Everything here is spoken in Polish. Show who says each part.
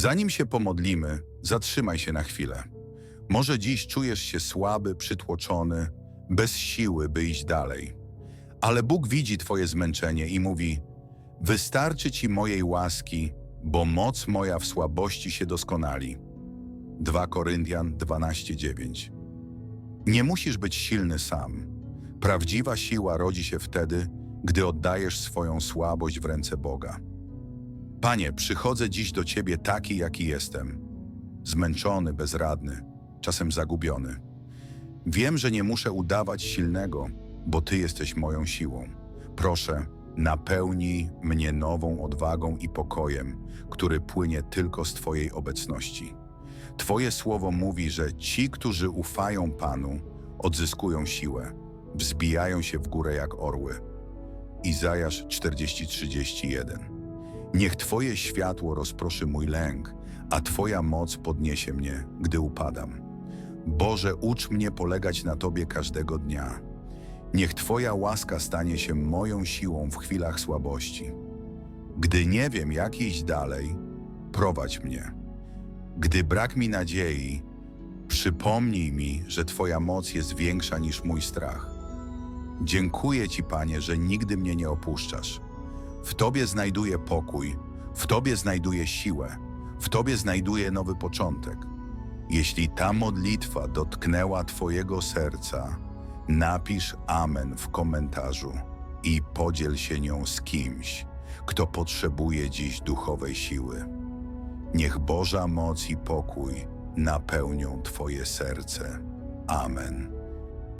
Speaker 1: Zanim się pomodlimy, zatrzymaj się na chwilę. Może dziś czujesz się słaby, przytłoczony, bez siły, by iść dalej. Ale Bóg widzi Twoje zmęczenie i mówi: Wystarczy Ci mojej łaski, bo moc moja w słabości się doskonali. 2 Koryntian 12:9 Nie musisz być silny sam. Prawdziwa siła rodzi się wtedy, gdy oddajesz swoją słabość w ręce Boga. Panie, przychodzę dziś do Ciebie taki, jaki jestem. Zmęczony, bezradny, czasem zagubiony. Wiem, że nie muszę udawać silnego, bo Ty jesteś moją siłą. Proszę, napełnij mnie nową odwagą i pokojem, który płynie tylko z Twojej obecności. Twoje słowo mówi, że ci, którzy ufają Panu, odzyskują siłę, wzbijają się w górę jak orły. Izajasz 40:31 Niech Twoje światło rozproszy mój lęk, a Twoja moc podniesie mnie, gdy upadam. Boże, ucz mnie polegać na Tobie każdego dnia. Niech Twoja łaska stanie się moją siłą w chwilach słabości. Gdy nie wiem, jak iść dalej, prowadź mnie. Gdy brak mi nadziei, przypomnij mi, że Twoja moc jest większa niż mój strach. Dziękuję Ci, Panie, że nigdy mnie nie opuszczasz. W Tobie znajduję pokój, w Tobie znajduję siłę, w Tobie znajduję nowy początek. Jeśli ta modlitwa dotknęła Twojego serca, napisz Amen w komentarzu i podziel się nią z kimś, kto potrzebuje dziś duchowej siły. Niech Boża moc i pokój napełnią Twoje serce. Amen.